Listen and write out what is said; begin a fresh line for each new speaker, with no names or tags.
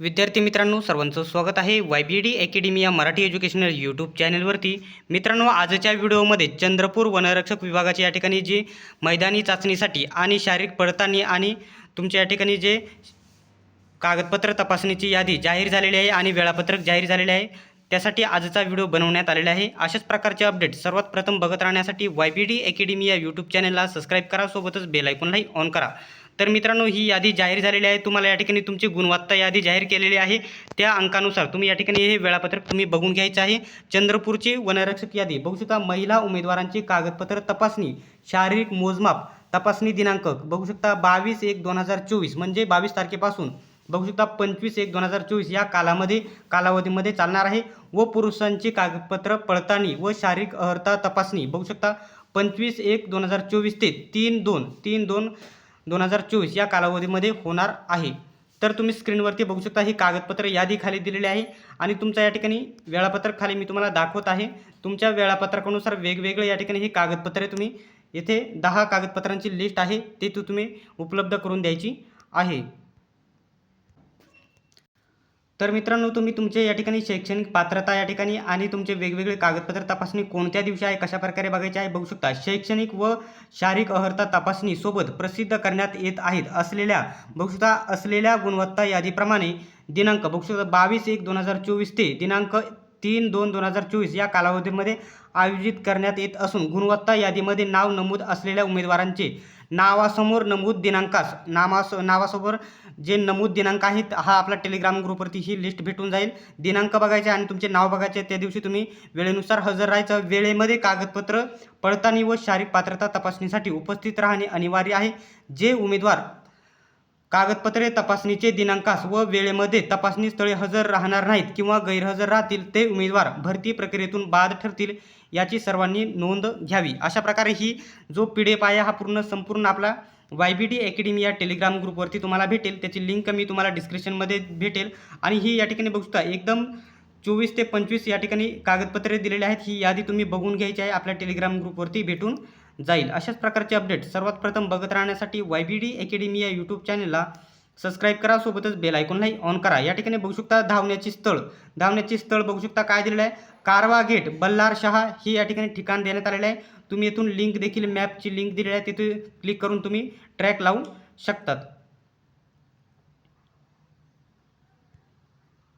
विद्यार्थी मित्रांनो सर्वांचं स्वागत आहे वाय बी डी अकॅडमी या मराठी एज्युकेशनल यूट्यूब चॅनलवरती. मित्रांनो आजच्या व्हिडिओमध्ये चंद्रपूर वनरक्षक विभागाचे या ठिकाणी जे मैदानी चाचणीसाठी आणि शारीरिक पडताळणी आणि तुमच्या या ठिकाणी जे कागदपत्र तपासणीची यादी जाहीर झालेली आहे आणि वेळापत्रक जाहीर झालेले आहे त्यासाठी आजचा व्हिडिओ बनवण्यात आलेला आहे. अशाच प्रकारचे अपडेट सर्वात प्रथम बघत राहण्यासाठी वाय बी डी अकॅडमी या यूट्यूब चॅनलला सबस्क्राईब करा सोबतच बेल आयकॉनलाही ऑन करा. तर मित्रांनो ही यादी जाहीर झालेली आहे. तुम्हाला या ठिकाणी तुमची गुणवत्ता यादी जाहीर केलेली आहे. त्या अंकानुसार तुम्ही या ठिकाणी हे वेळापत्रक तुम्ही बघून घ्यायचं आहे. चंद्रपूरची वनरक्षक यादी. बघू शकता महिला उमेदवारांची कागदपत्र तपासणी शारीरिक मोजमाप तपासणी दिनांक बघू शकता बावीस एक दोन हजार चोवीस म्हणजे बावीस तारखेपासून बघू शकता पंचवीस एक दोन हजार चोवीस या कालामध्ये कालावधीमध्ये चालणार आहे व पुरुषांची कागदपत्र पडताळणी व शारीरिक अर्हता तपासणी बघू शकता पंचवीस एक दोन हजार चोवीस ते तीन दोन तीन दोन दोन हजार चोवीस या कालावधीमध्ये होणार आहे. तर तुम्ही स्क्रीनवरती बघू शकता ही कागदपत्र यादी खाली दिलेली आहे आणि तुमच्या या ठिकाणी वेळापत्रक खाली मी तुम्हाला दाखवत आहे. तुमच्या वेळापत्रकानुसार वेगवेगळे या ठिकाणी ही कागदपत्रे तुम्ही येथे दहा कागदपत्रांची लिस्ट आहे ती तू तुम्ही उपलब्ध करून द्यायची आहे. तर मित्रांनो तुम्ही तुमचे या ठिकाणी शैक्षणिक पात्रता या ठिकाणी आणि तुमचे वेगवेगळे कागदपत्र तपासणी कोणत्या दिवशी आहे कशा प्रकारे बघायचे आहे बघू शकता. शैक्षणिक व शारीरिक अर्हता तपासणी सोबत प्रसिद्ध करण्यात येत आहेत असलेल्या बघू शकता असलेल्या गुणवत्ता यादीप्रमाणे दिनांक बघू शकता बावीस एक दोन हजार चोवीस ते दिनांक तीन दोन दोन हजार चोवीस या कालावधीमध्ये आयोजित करण्यात येत असून गुणवत्ता यादीमध्ये नाव नमूद असलेल्या उमेदवारांचे नावासमोर नमूद दिनांकास. नामास नावासमोर जे नमूद दिनांक आहेत हा आपला टेलिग्राम ग्रुपवरती ही लिस्ट भेटून जाईल. दिनांक बघायचे आणि तुमचे नाव बघायचे त्या दिवशी तुम्ही वेळेनुसार हजर राहायचं. वेळेमध्ये कागदपत्र पडताळणी व शारीरिक पात्रता तपासणीसाठी उपस्थित राहणे अनिवार्य आहे. जे उमेदवार कागदपत्रे तपासणीचे दिनांकास व वेळेमध्ये तपासणी स्थळे हजर राहणार नाहीत किंवा गैरहजर राहतील ते उमेदवार भरती प्रक्रियेतून बाद ठरतील याची सर्वांनी नोंद घ्यावी. अशा प्रकारे ही जो पी डी एफ आहे हा पूर्ण संपूर्ण आपला वाय बी डी अकॅडमी या टेलिग्राम ग्रुपवरती तुम्हाला भेटेल. त्याची लिंक मी तुम्हाला डिस्क्रिप्शनमध्ये भेटेल. आणि ही या ठिकाणी बघू शकता एकदम चोवीस ते पंचवीस या ठिकाणी कागदपत्रे दिलेली आहेत. ही यादी तुम्ही बघून घ्यायची आहे. आपल्या टेलिग्राम ग्रुपवरती भेटून जाईल. अशाच प्रकारचे अपडेट. सर्वात प्रथम बघत राहण्यासाठी वाय बी डी अकॅडमी या यूट्यूब चॅनलला सबस्क्राईब करा. सोबतच बेल आयकॉनलाही ऑन करा. या ठिकाणी बघू शकता धावण्याची स्थळ. धावण्याची स्थळ बघू शकता काय दिलेलं आहे? कारवा गेट बल्लार शहा हे या ठिकाणी ठिकाण देण्यात आलेलं आहे. तुम्ही येथून लिंक देखील मॅपची लिंक दिलेली आहे. तिथे क्लिक करून तुम्ही ट्रॅक लावू शकतात.